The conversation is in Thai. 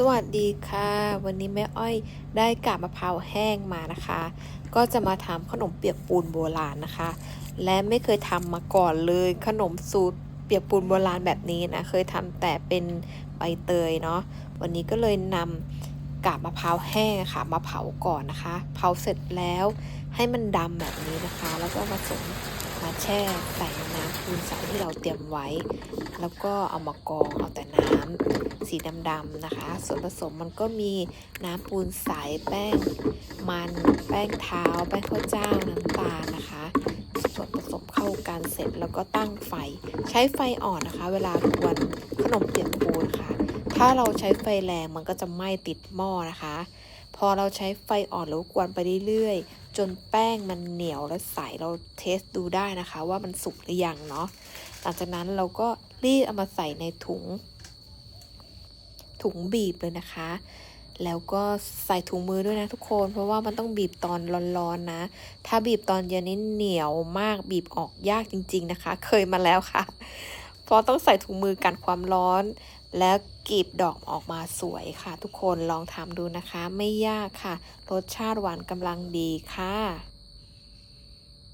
สวัสดีค่ะ วันนี้แม่อ้อยได้กาบมะพร้าวแห้งมานะคะ ก็จะมาทำขนมเปียกปูนโบราณนะคะ และไม่เคยทำมาก่อนเลยขนมสูตรเปียกปูนโบราณแบบนี้นะเคยทำแต่เป็นใบเตยเนาะวันนี้ก็เลยนำกาบมะพร้าวแห้งะค่ะมาเผาก่อนนะคะ เผาเสร็จแล้วให้มันดำแบบนี้นะคะ แล้วก็มาสมมาแช่ใส่น้ำปูนใสที่เราเตรียมไว้ แล้วก็เอามากรองเอาแต่น้ำ สีดำๆนะคะ ส่วนผสมมันก็มีน้ำปูนใสแป้งมันแป้งเท้า แป้งข้าวเจ้าน้ำตาลนะคะ ส่วนผสมเข้ากันเสร็จแล้วก็ตั้งไฟ ใช้ไฟอ่อนนะคะ เวลากวนขนมเปียกปูนค่ะ ถ้าเราใช้ไฟแรงมันก็จะไหม้ติดหม้อนะคะ พอเราใช้ไฟอ่อนแล้วกวนไปเรื่อยๆ จนแป้งมันเหนียวและใสเราเทสดูได้นะคะ ว่ามันสุกหรือยังเนาะหลังจากนั้นเราก็รีบเอามาใส่ในถุง ถุงบีบเลยนะคะ แล้วก็ใส่ถุงมือด้วยนะทุกคน เพราะว่ามันต้องบีบตอนร้อนๆนะ ถ้าบีบตอนเย็นนี่เหนียวมากบีบออกยากจริง ๆนะคะ เคยมาแล้วค่ะ เพราะต้องใส่ถุงมือกันความร้อน แล้วกรีบดอกออกมาสวยค่ะ ทุกคนลองทำดูนะคะ ไม่ยากค่ะ รสชาติหวานกำลังดีค่ะ